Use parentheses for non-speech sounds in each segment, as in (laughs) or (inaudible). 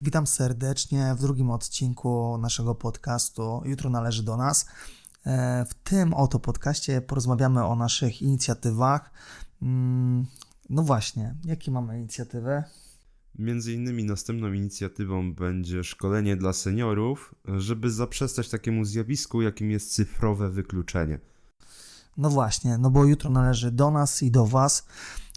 Witam serdecznie w drugim odcinku naszego podcastu Jutro należy do nas. E, W tym oto podcaście porozmawiamy o naszych inicjatywach. Mm, No właśnie, jakie mamy inicjatywy? Między innymi następną inicjatywą będzie szkolenie dla seniorów, żeby zaprzestać takiemu zjawisku, jakim jest cyfrowe wykluczenie. No właśnie, no bo jutro należy do nas i do Was,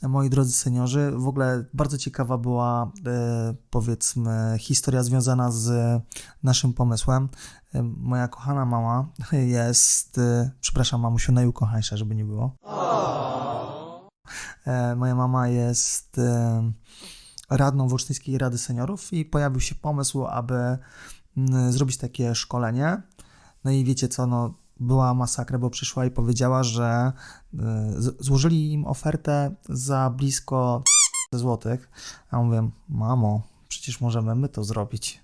moi drodzy seniorzy. W ogóle bardzo ciekawa była, e, powiedzmy, historia związana z naszym pomysłem. E, Moja kochana mama jest, e, przepraszam, mamusiu, najukochańsza, żeby nie było. E, Moja mama jest radną Wolsztyńskiej Rady Seniorów i pojawił się pomysł, aby mm, zrobić takie szkolenie. No i wiecie co, no była masakra, bo przyszła i powiedziała, że y, złożyli im ofertę za blisko złotych. A mówię, mamo, przecież możemy my to zrobić.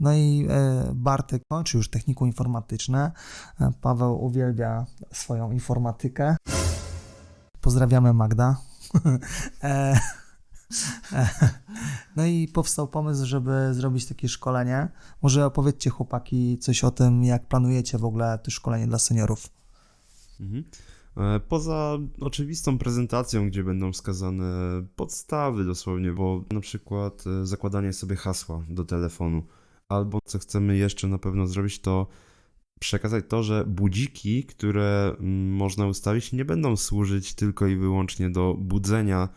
No i y, Bartek kończy już technikum informatyczne. E, Paweł uwielbia swoją informatykę. Pozdrawiamy Magda. (laughs) (laughs) No i powstał pomysł, żeby zrobić takie szkolenie. Może opowiedzcie chłopaki coś o tym, jak planujecie w ogóle to szkolenie dla seniorów. Mhm. E, Poza oczywistą prezentacją, gdzie będą wskazane podstawy dosłownie, bo na przykład e, zakładanie sobie hasła do telefonu, albo co chcemy jeszcze na pewno zrobić, to przekazać to, że budziki, które mm, można ustawić, nie będą służyć tylko i wyłącznie do budzenia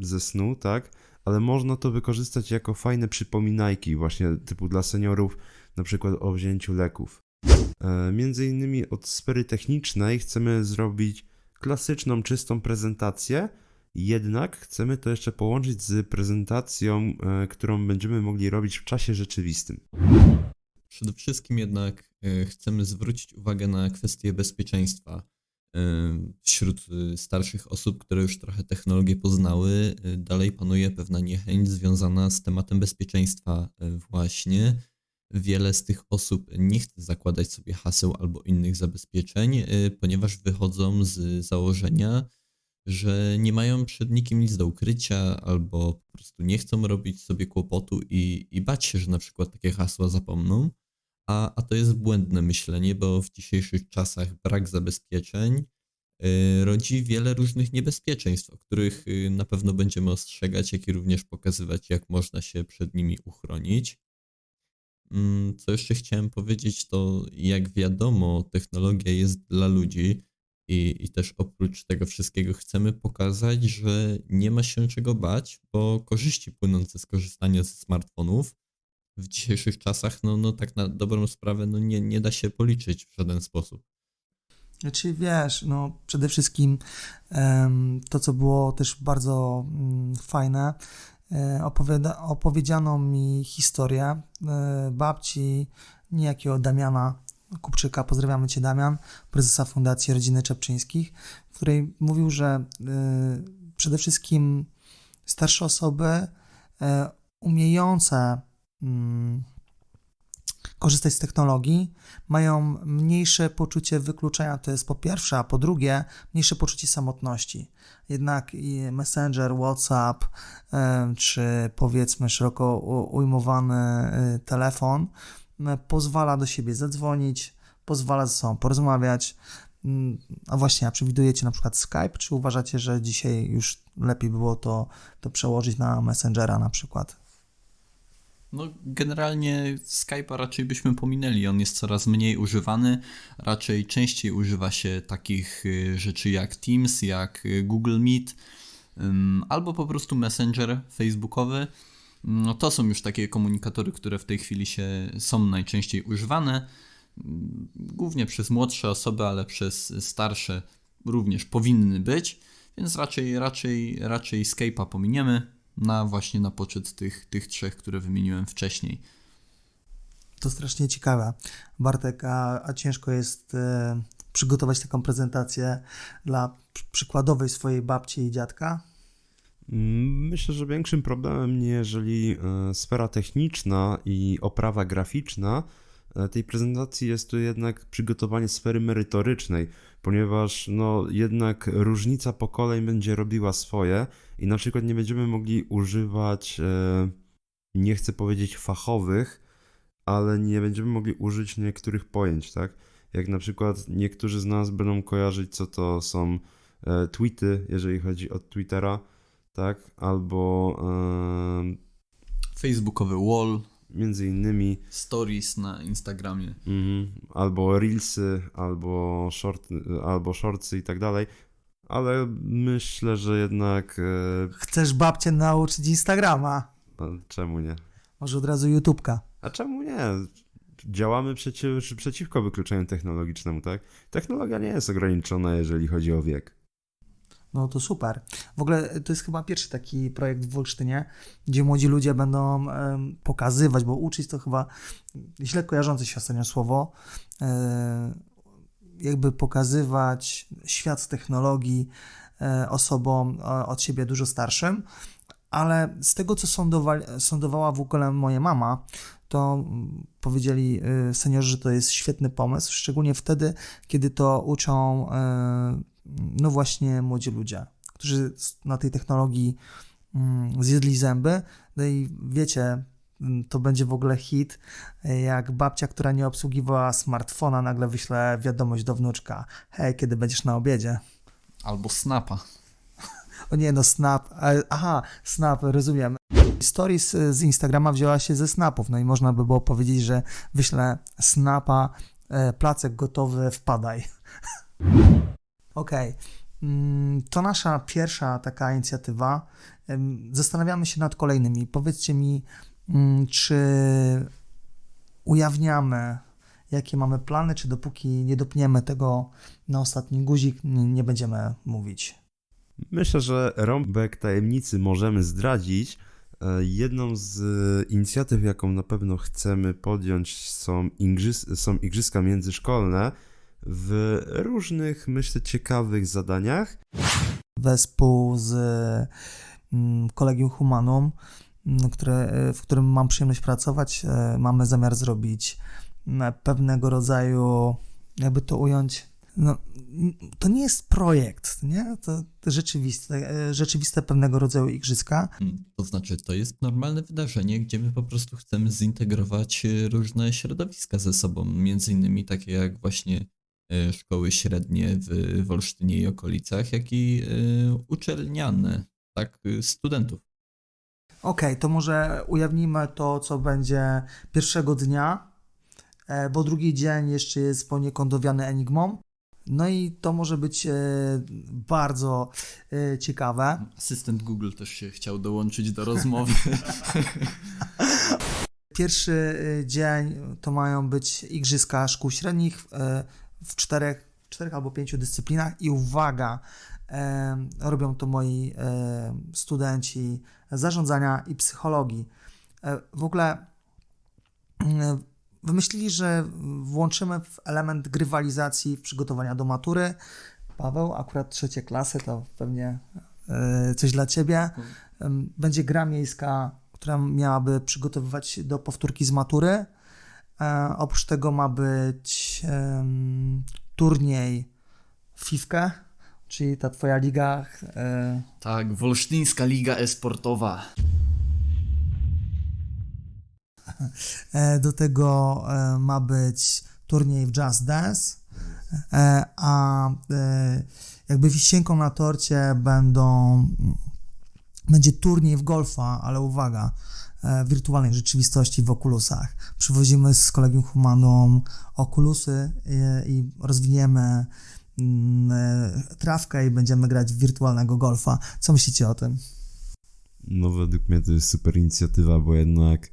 ze snu, tak? Ale można to wykorzystać jako fajne przypominajki, właśnie typu dla seniorów, na przykład o wzięciu leków. E, Między innymi od sfery technicznej chcemy zrobić klasyczną, czystą prezentację, jednak chcemy to jeszcze połączyć z prezentacją, e, którą będziemy mogli robić w czasie rzeczywistym. Przede wszystkim jednak e, chcemy zwrócić uwagę na kwestie bezpieczeństwa. E, Wśród e, starszych osób, które już trochę technologię poznały, e, dalej panuje pewna niechęć związana z tematem bezpieczeństwa właśnie. Wiele z tych osób nie chce zakładać sobie haseł albo innych zabezpieczeń, ponieważ wychodzą z założenia, że nie mają przed nikim nic do ukrycia, albo po prostu nie chcą robić sobie kłopotu i, i bać się, że na przykład takie hasła zapomną. A, a to jest błędne myślenie, bo w dzisiejszych czasach brak zabezpieczeń y, rodzi wiele różnych niebezpieczeństw, o których y, na pewno będziemy ostrzegać, jak i również pokazywać, jak można się przed nimi uchronić. Mm, Co jeszcze chciałem powiedzieć, to jak wiadomo, technologia jest dla ludzi i, i też oprócz tego wszystkiego chcemy pokazać, że nie ma się czego bać, bo korzyści płynące z korzystania ze smartfonów w dzisiejszych czasach, no, no tak na dobrą sprawę, no nie, nie da się policzyć w żaden sposób. Znaczy wiesz, no przede wszystkim em, to, co było też bardzo mm, fajne, e, opowiada, opowiedziano mi historię e, babci niejakiego Damiana Kupczyka, pozdrawiamy Cię Damian, prezesa Fundacji Rodziny Czepczyńskich, w której mówił, że e, przede wszystkim starsze osoby umiejące korzystać z technologii, mają mniejsze poczucie wykluczenia, to jest po pierwsze, a po drugie, mniejsze poczucie samotności. Jednak Messenger, WhatsApp, em, czy powiedzmy szeroko ujmowany y, telefon pozwala do siebie zadzwonić, pozwala ze sobą porozmawiać. Mm, A właśnie, a przewidujecie na przykład Skype, czy uważacie, że dzisiaj już lepiej było to, to przełożyć na Messengera na przykład? No, generalnie Skype'a raczej byśmy pominęli. On jest coraz mniej używany. Raczej częściej używa się takich y, rzeczy jak Teams, jak y, Google Meet, albo po prostu Messenger facebookowy. No, to są już takie komunikatory, które w tej chwili się są najczęściej używane. Głównie przez młodsze osoby, ale przez starsze również powinny być. Więc raczej, raczej, raczej Skype'a pominiemy na właśnie na poczet tych, tych trzech, które wymieniłem wcześniej. To strasznie ciekawe. Bartek, a, a ciężko jest e, przygotować taką prezentację dla pr- przykładowej swojej babci i dziadka? Mm, Myślę, że większym problemem, jeżeli e, sfera techniczna i oprawa graficzna, e, tej prezentacji jest to jednak przygotowanie sfery merytorycznej, ponieważ no jednak różnica pokoleń będzie robiła swoje i na przykład nie będziemy mogli używać, e, nie chcę powiedzieć fachowych, ale nie będziemy mogli użyć niektórych pojęć, tak? Jak na przykład niektórzy z nas będą kojarzyć, co to są e, tweety, jeżeli chodzi o Twittera, tak? Albo e, Facebookowy wall, między innymi stories na Instagramie. mhm, albo reelsy, albo short, albo shortsy i tak dalej. Ale myślę, że jednak e, Chcesz babcię nauczyć Instagrama? no, czemu nie? Może od razu YouTubka. A czemu nie? Działamy przeciw, przeciwko wykluczeniu technologicznemu, tak? Technologia nie jest ograniczona, jeżeli chodzi o wiek. No to super. W ogóle to jest chyba pierwszy taki projekt w Olsztynie, gdzie młodzi ludzie będą pokazywać, bo uczyć to chyba źle kojarzące się ostatnio słowo, e, jakby pokazywać świat technologii e, osobom e, od siebie dużo starszym, ale z tego, co sądowa- sądowała w ogóle moja mama, to mm, powiedzieli seniorzy, że to jest świetny pomysł, szczególnie wtedy, kiedy to uczą e, no właśnie młodzi ludzie, którzy na tej technologii mm, zjedli zęby. No i wiecie, mm, to będzie w ogóle hit, jak babcia, która nie obsługiwała smartfona, nagle wyśle wiadomość do wnuczka: Hej, kiedy będziesz na obiedzie? Albo snapa. (laughs) O nie, no Snap. Aha, Snap, rozumiem. Stories e, z Instagrama wzięła się ze Snapów, no i można by było powiedzieć, że wyślę Snapa, e, placek gotowy, wpadaj. (laughs) Okej. Mm, To nasza pierwsza taka inicjatywa. Zastanawiamy się nad kolejnymi. Powiedzcie mi, mm, czy ujawniamy, jakie mamy plany, czy dopóki nie dopniemy tego na ostatni guzik, nie będziemy mówić. Myślę, że rąbek tajemnicy możemy zdradzić. E, Jedną z e, inicjatyw, jaką na pewno chcemy podjąć, są igrzyska międzyszkolne w różnych, myślę, ciekawych zadaniach. wespół z mm, Kolegium Humanum, mm, które, w którym mam przyjemność pracować. E, Mamy zamiar zrobić mm, pewnego rodzaju, jakby to ująć, no, mm, to nie jest projekt, nie? To, rzeczywiste, e, rzeczywiste pewnego rodzaju igrzyska. Mm, To znaczy, to jest normalne wydarzenie, gdzie my po prostu chcemy zintegrować e, różne środowiska ze sobą, między innymi takie jak właśnie e, szkoły średnie w, w Olsztynie i okolicach, jak i e, uczelniane, tak, e, studentów. Okej, to może ujawnimy to, co będzie pierwszego dnia, e, bo drugi dzień jeszcze jest poniekąd owiany enigmą. No i to może być e, bardzo e, ciekawe. Asystent Google też się chciał dołączyć do (laughs) rozmowy. Pierwszy e, dzień to mają być igrzyska szkół średnich e, w czterech, czterech albo pięciu dyscyplinach i uwaga, e, robią to moi e, studenci zarządzania i psychologii. E, w ogóle e, wymyślili, że włączymy w element grywalizacji w przygotowania do matury. Paweł, akurat trzecie klasy, to pewnie e, coś dla ciebie. Będzie gra miejska, która miałaby przygotowywać do powtórki z matury. E, oprócz tego ma być em, turniej FIFKE, czyli ta twoja liga. E, tak, Wolsztyńska Liga Esportowa. e, do tego e, ma być turniej w Just Dance. E, a jakby wisienką na torcie będą będzie turniej w golfa, ale uwaga, wirtualnej rzeczywistości w okulusach. Przywozimy z Kolegium Humanum okulusy i, i rozwiniemy mm, e, trawkę i będziemy grać w wirtualnego golfa. Co myślicie o tym? No, według mnie to jest super inicjatywa, bo jednak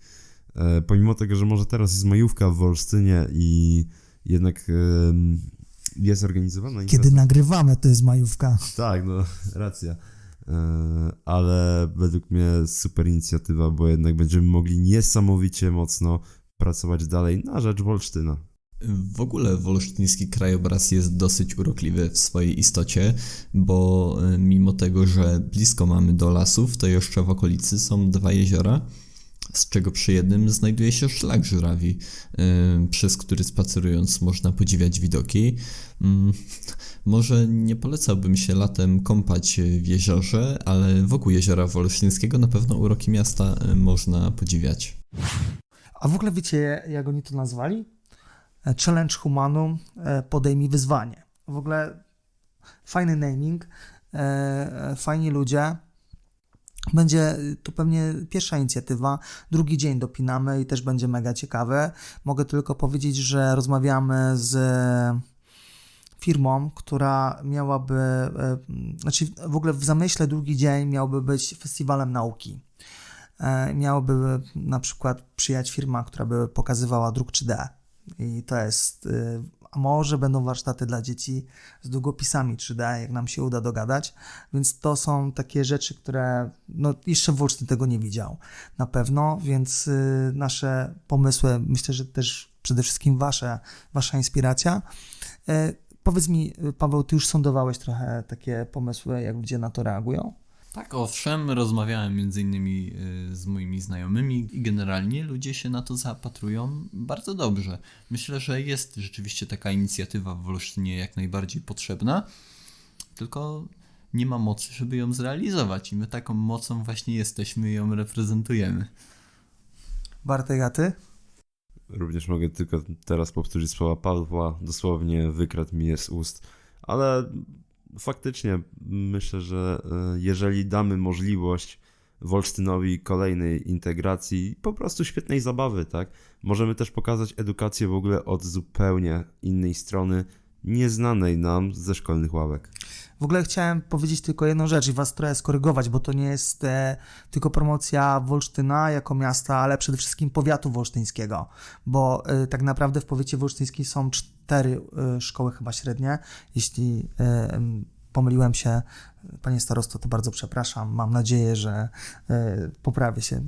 e, pomimo tego, że może teraz jest majówka w Olsztynie i jednak em, jest organizowana impreza. Kiedy nagrywamy, to jest majówka. Tak, no, (laughs) racja. E, Ale według mnie super inicjatywa, bo jednak będziemy mogli niesamowicie mocno pracować dalej na rzecz Wolsztyna. W ogóle wolsztyński krajobraz jest dosyć urokliwy w swojej istocie, bo e, mimo tego, że blisko mamy do lasów, to jeszcze w okolicy są dwa jeziora. Z czego przy jednym znajduje się szlak żurawi, y, przez który spacerując można podziwiać widoki. Mm, Może nie polecałbym się latem kąpać w jeziorze, ale wokół jeziora Wolszyńskiego na pewno uroki miasta y, można podziwiać. A w ogóle wiecie, jak oni to nazwali? E, Challenge Humanum, e, podejmij wyzwanie. W ogóle fajny naming, e, fajni ludzie. Będzie to pewnie pierwsza inicjatywa, drugi dzień dopinamy i też będzie mega ciekawe. Mogę tylko powiedzieć, że rozmawiamy z firmą, która miałaby, e, znaczy w ogóle w zamyśle drugi dzień miałby być festiwalem nauki. E, Miałaby na przykład przyjechać firma, która by pokazywała druk 3D. I to jest, y, a może będą warsztaty dla dzieci z długopisami 3D, jak nam się uda dogadać. Więc to są takie rzeczy, które no, jeszcze Wolsztyn tego nie widział na pewno, więc y, nasze pomysły, myślę, że też przede wszystkim wasze, wasza inspiracja. E, Powiedz mi, y, Paweł, ty już sądowałeś trochę takie pomysły, jak ludzie na to reagują? Tak, owszem, rozmawiałem między innymi y, z moimi znajomymi i generalnie ludzie się na to zapatrują bardzo dobrze. Myślę, że jest rzeczywiście taka inicjatywa w Wolsztynie jak najbardziej potrzebna, tylko nie ma mocy, żeby ją zrealizować i my taką mocą właśnie jesteśmy i ją reprezentujemy. Bartek, a ty? Również mogę tylko teraz powtórzyć słowa Pawła, dosłownie wykradł mi je z ust, ale faktycznie myślę, że e, jeżeli damy możliwość Wolsztynowi kolejnej integracji, po prostu świetnej zabawy, tak? Możemy też pokazać edukację w ogóle od zupełnie innej strony, nieznanej nam ze szkolnych ławek. W ogóle chciałem powiedzieć tylko jedną rzecz i was trochę skorygować, bo to nie jest e, tylko promocja Wolsztyna jako miasta, ale przede wszystkim powiatu wolsztyńskiego, bo e, tak naprawdę w powiecie wolsztyńskim są cztery e, szkoły chyba średnie. Jeśli e, em, pomyliłem się, panie starosto, to bardzo przepraszam. Mam nadzieję, że e, poprawię się.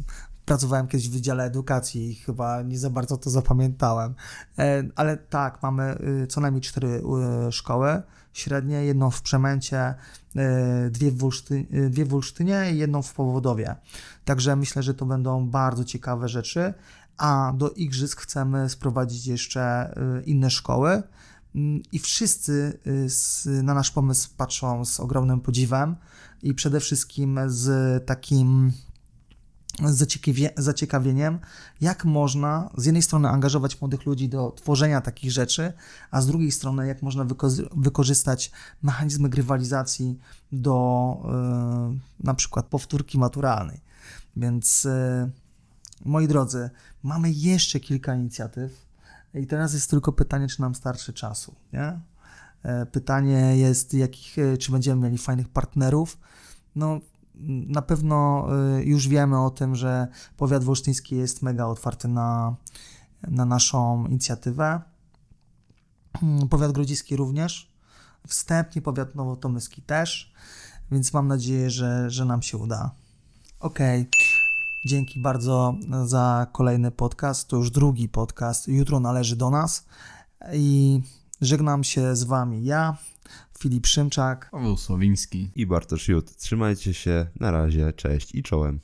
Pracowałem kiedyś w Wydziale Edukacji i chyba nie za bardzo to zapamiętałem. Ale tak, mamy co najmniej cztery szkoły średnie, jedną w Przemęcie, dwie w, Wolszty, e, dwie w Wolsztynie i jedną w Powodowie. Także myślę, że to będą bardzo ciekawe rzeczy. A do igrzysk chcemy sprowadzić jeszcze e, inne szkoły. Mm, I wszyscy y, na nasz pomysł patrzą z ogromnym podziwem i przede wszystkim z takim zaciekawieniem, jak można z jednej strony angażować młodych ludzi do tworzenia takich rzeczy, a z drugiej strony jak można wyko- wykorzystać mechanizmy grywalizacji do y, na przykład powtórki maturalnej. Więc y, moi drodzy, mamy jeszcze kilka inicjatyw i teraz jest tylko pytanie, czy nam starczy czasu, nie? E, Pytanie jest, jakich, e, czy będziemy mieli fajnych partnerów. No, na pewno e, już wiemy o tym, że powiat wolsztyński jest mega otwarty na, na naszą inicjatywę. Mm, Powiat grodziski również. Wstępnie powiat nowotomyski też, więc mam nadzieję, że, że nam się uda. Okej. Dzięki bardzo za kolejny podcast. To już drugi podcast. Jutro należy do nas. I żegnam się z Wami ja, Filip Szymczak. Paweł Sławiński. I Bartosz Jut, trzymajcie się, na razie, cześć i czołem.